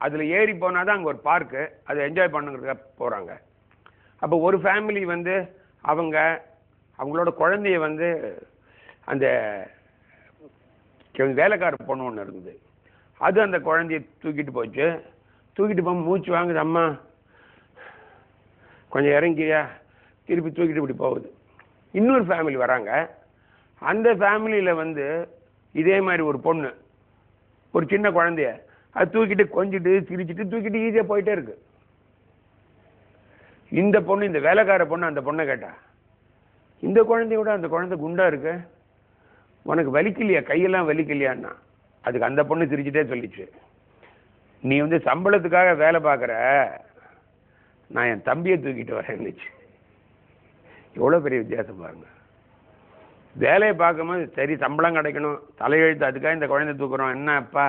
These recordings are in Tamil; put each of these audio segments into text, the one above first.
அதில் ஏறி போனால் தான் அங்கே ஒரு பார்க்கு அதை என்ஜாய் பண்ணுங்கிறதுக்காக போகிறாங்க அப்போ ஒரு ஃபேமிலி வந்து அவங்க அவங்களோட குழந்தைய வந்து அந்த வேலைக்கார பொண்ணு ஒன்று இருந்தது. அது அந்த குழந்தைய தூக்கிட்டு போச்சு. தூக்கிட்டு போக மூச்சு வாங்குது அம்மா கொஞ்சம் இறங்கியா? திருப்பி தூக்கிட்டு இப்படி போகுது. இன்னொரு ஃபேமிலி வராங்க. அந்த ஃபேமிலியில் வந்து இதே மாதிரி ஒரு பொண்ணு ஒரு சின்ன குழந்தைய அது தூக்கிட்டு கொஞ்சிட்டு சிரிச்சிட்டு தூக்கிட்டு ஈஸியாக போயிட்டே இருக்கு. இந்த பொண்ணு இந்த வேலைக்கார பொண்ணு அந்த பொண்ணை கேட்டா இந்த குழந்தைய விட அந்த குழந்தை குண்டா இருக்கு? உனக்கு வலிக்கலையா? கையெல்லாம் வலிக்கலையான்னா? அதுக்கு அந்த பொண்ணு சிரிச்சிட்டே சொல்லிச்சு. நீ வந்து சம்பளத்துக்காக வேலை பார்க்குற. நான் என் தம்பியை தூக்கிட்டு வரேன்னுச்சு எவ்வளோ பெரிய வித்தியாசம் பாருங்க. வேலையை பார்க்கும்போது சரி சம்பளம் கிடைக்கணும் தலையெழுத்து அதுக்காக இந்த குழந்தை தூக்குறோம். என்ன அப்பா?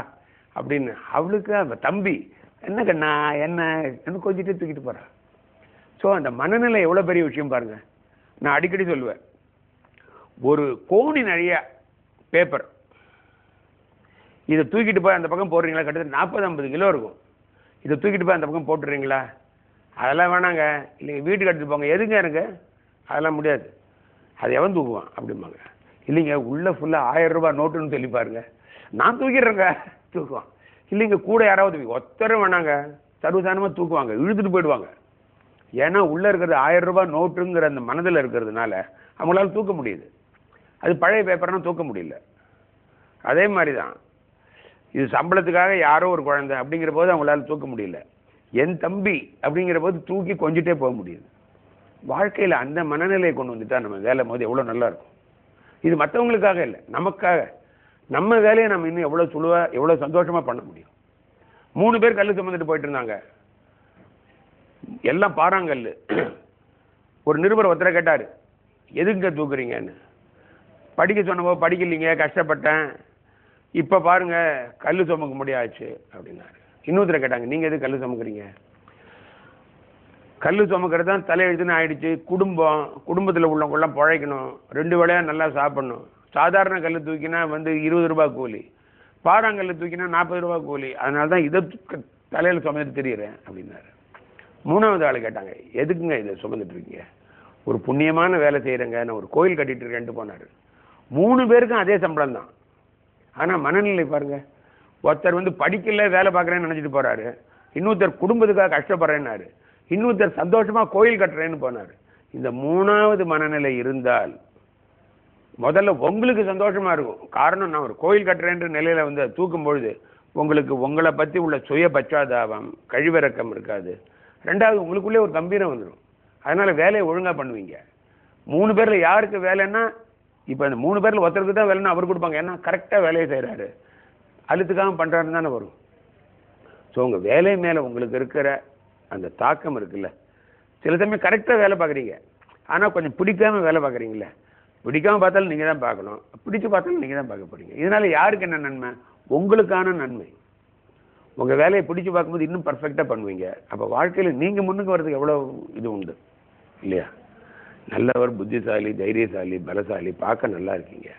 அப்படின்னு அவளுக்கு அந்த தம்பி என்ன கண்ணா என்ன? என்ன கொஞ்சிட்டு தூக்கிட்டு போகிறான் ஸோ அந்த மனநிலை எவ்வளோ பெரிய விஷயம் பாருங்கள் நான் அடிக்கடி சொல்லுவேன். ஒரு கோணி நிறைய பேப்பர் இதை தூக்கிட்டு போய் அந்த பக்கம் போடுறீங்களா? கிட்டத்தட்ட நாற்பது ஐம்பது கிலோ இருக்கும். இதை தூக்கிட்டு போய் அந்த பக்கம் போட்டுறீங்களா அதெல்லாம் வேணாங்க. இல்லைங்க வீட்டுக்கு எடுத்துட்டு போங்க. எதுங்க எனக்கு அதெல்லாம் முடியாது. அது எவன் தூக்குவான்? அப்படிம்பாங்க. இல்லைங்க உள்ளே ஃபுல்லாக ஆயிரம் ரூபாய் நோட்டுன்னு சொல்லி பாருங்க. நான் தூக்கிடுறேங்க. தூக்குவான் இல்லைங்க கூட யாராவது ஒத்தரும் வேணாங்க சர்வசாதாரணமாக தூக்குவாங்க இழுத்துட்டு போயிடுவாங்க. ஏன்னா உள்ளே இருக்கிறது ஆயிரம் ரூபாய் நோட்டுங்கிற அந்த மனதில் இருக்கிறதுனால அவங்களால தூக்க முடியுது. அது பழைய பேப்பர்னா தூக்க முடியல. அதே மாதிரி தான் இது சம்பளத்துக்காக யாரோ ஒரு குழந்தை அப்படிங்கிற போது அவங்களால தூக்க முடியல. என் தம்பி அப்படிங்கிற போது தூக்கி கொஞ்சிட்டே போக முடியுது. வாழ்க்கையில் அந்த மனநிலையை கொண்டு வந்துட்டா நம்ம வேலை போது எவ்வளோ நல்லா இருக்கும். இது மற்றவங்களுக்காக இல்லை நமக்காக. நம்ம வேலையை நம்ம இன்னும் எவ்வளோ சுழுவா எவ்வளோ சந்தோஷமாக பண்ண முடியும்? மூணு பேர் கல் சுமந்துட்டு போயிட்டு இருந்தாங்க. எல்லாம் பாறாங்கல் ஒரு நிருபர் ஒருத்தரை கேட்டார் எதுங்க தூக்குறீங்கன்னு? படிக்க சொன்னவோ படிக்கலைங்க கஷ்டப்பட்டேன். இப்போ பாருங்க கல் சுமக்க முடியாச்சு அப்படின்னாரு. இன்னொருத்தரை கேட்டாங்க நீங்கள் எது கல் சுமக்குறீங்க? கல் சுமக்கிறது தான் தலையெழுத்துன்னு ஆயிடுச்சு. குடும்பம் குடும்பத்தில் உள்ளவங்கெல்லாம் பழைக்கணும். ரெண்டு வேளையாக நல்லா சாப்பிடணும். சாதாரண கல் தூக்கினா வந்து இருபது ரூபாய் கூலி. பாறாங்கல் தூக்கினா நாற்பது ரூபாய் கூலி. அதனால தான் இதை தலையில் தலையில சுமந்துட்டு திரியிறேன் அப்படின்னாரு. மூணாவது ஆள் கேட்டாங்க எதுக்குங்க இதை சுமந்துட்டு இருக்கீங்க? ஒரு புண்ணியமான வேலை செய்கிறேங்க நான் ஒரு கோயில் கட்டிட்டு இருக்கேன்ட்டு போனார். மூணு பேருக்கும் அதே சம்பளம் தான். ஆனால் மனநிலை பாருங்க. ஒருத்தர் வந்து படிக்கல வேலை பார்க்குறேன்னு நினச்சிட்டு போறாரு. இன்னொருத்தர் குடும்பத்துக்காக கஷ்டப்படுறேன்னாரு. இன்னொருத்தர் சந்தோஷமாக கோயில் கட்டுறேன்னு போனார். இந்த மூணாவது மனநிலை இருந்தால் முதல்ல உங்களுக்கு சந்தோஷமா இருக்கும். காரணம் நான் ஒரு கோயில் கட்டுறேன்ற நிலையில வந்து தூக்கும் பொழுது உங்களுக்கு உங்களை பத்தி உள்ள சுய பச்சாதாபம் கழிவிறக்கம் இருக்காது. ரெண்டாவது உங்களுக்குள்ளே ஒரு கம்பீரம் வந்துடும் அதனால வேலையை ஒழுங்கா பண்ணுவீங்க. மூணு பேர்ல யாருக்கு வேலைன்னா இப்போ இந்த மூணு பேர்ல ஒருத்தருக்கு தான் வேலைன்னா அவர் கொடுப்பாங்க. ஏன்னா கரெக்டாக வேலையை செய்கிறாரு அழுத்துக்காம பண்ணுறாருன்னு தானே வரும். ஸோ உங்கள் வேலை மேலே உங்களுக்கு இருக்கிற அந்த தாக்கம் இருக்குல்ல. சில சமயம் கரெக்டாக வேலை பார்க்குறீங்க. ஆனால் கொஞ்சம் பிடிக்காம வேலை பார்க்குறீங்களே பிடிக்காம பார்த்தாலும் நீங்கள் தான் பார்க்கணும். பிடிச்சு பார்த்தாலும் நீங்கள் தான் பார்க்க போறீங்க. இதனால யாருக்கு என்ன நன்மை? உங்களுக்கான நன்மை. உங்கள் வேலையை பிடிச்சி பார்க்கும்போது இன்னும் பர்ஃபெக்டாக பண்ணுவீங்க. அப்போ வாழ்க்கையில் நீங்கள் முன்னுக்கு வர்றதுக்கு எவ்வளோ இது உண்டு? இல்லையா? நல்லவர் புத்திசாலி தைரியசாலி பலசாலி பார்க்க நல்லா இருக்கீங்க.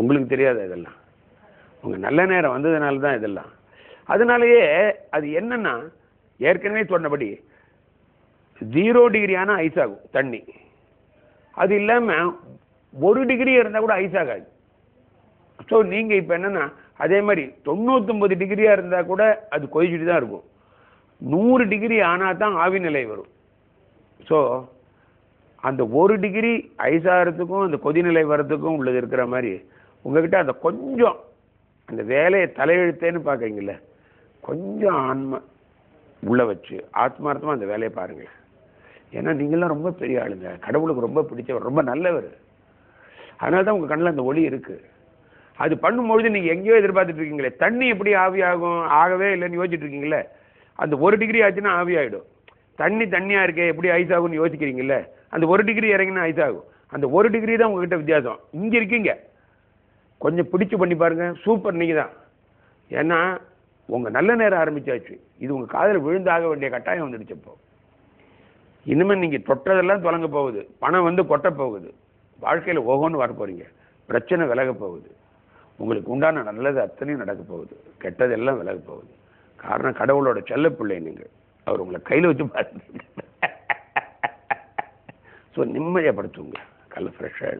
உங்களுக்கு தெரியாது இதெல்லாம்? உங்கள் நல்ல நேரம் வந்ததுனால தான் இதெல்லாம். அதனாலயே அது என்னென்னா ஏற்கனவே சொன்னபடி ஜீரோ டிகிரியான ஐஸ் ஆகும் தண்ணி. அது இல்லாமல் ஒரு டிகிரி இருந்தால் கூட ஐஸ் ஆகாது. ஸோ நீங்கள் இப்போ என்னன்னா அதே மாதிரி தொண்ணூற்றொம்பது டிகிரியாக இருந்தால் கூட அது கொதிச்சுட்டு தான் இருக்கும். நூறு டிகிரி ஆனால் தான் ஆவி நிலை வரும். ஸோ அந்த ஒரு டிகிரி ஐஸ் ஆகிறதுக்கும் அந்த கொதிநிலை வர்றதுக்கும் உள்ளது இருக்கிற மாதிரி உங்ககிட்ட அந்த கொஞ்சம் அந்த வேலையை தலையெழுத்தேன்னு பார்க்குறீங்கள கொஞ்சம் ஆன்ம உள்ளே வச்சு ஆத்மார்த்தமாக அந்த வேலையை பாருங்கள் ஏன்னா நீங்களாம் ரொம்ப பெரிய ஆளுங்க. கடவுளுக்கு ரொம்ப பிடிச்சவர் ரொம்ப நல்லவர். அதனால தான் உங்கள் கண்ணில் அந்த ஒளி இருக்குது அது பண்ணும்பொழுது நீங்கள் எங்கேயோ எதிர்பார்த்துட்டு இருக்கீங்களே. தண்ணி எப்படி ஆவியாகும் ஆகவே இல்லைன்னு யோசிச்சுட்டு இருக்கீங்களே. அந்த ஒரு டிகிரி ஆச்சுன்னா ஆவி தண்ணி தண்ணியாக இருக்கே எப்படி ஐஸ் ஆகும்னு யோசிக்கிறீங்கல்ல அந்த ஒரு டிகிரி இறங்கினா ஐஸ் ஆகும். அந்த ஒரு டிகிரி தான் உங்ககிட்ட வித்தியாசம். இங்கே இருக்கீங்க. கொஞ்சம் பிடிச்சு பண்ணி பாருங்கள் சூப்பர் நீங்கள் தான். ஏன்னா உங்கள் நல்ல நேரம் ஆரம்பிச்சாச்சு. இது உங்கள் காதில் விழுந்தாக வேண்டிய கட்டாயம் வந்துடுச்சப்போ இனிமேல் இனிமே தொட்டதெல்லாம் தொடங்க போகுது. பணம் வந்து கொட்ட போகுது. வாழ்க்கையில் ஓகோன்னு வரப்போறீங்க. பிரச்சனை விலக போகுது. உங்களுக்கு உண்டான நல்லது அத்தனையும் நடக்க போகுது. கெட்டதெல்லாம் விலக போகுது. காரணம் கடவுளோட செல்ல பிள்ளை நீங்கள். அவர் உங்களை கையில் வச்சு பார்த்து ஸோ நிம்மதியாக படுத்துங்க. கல் ஃப்ரெஷ்ஷாக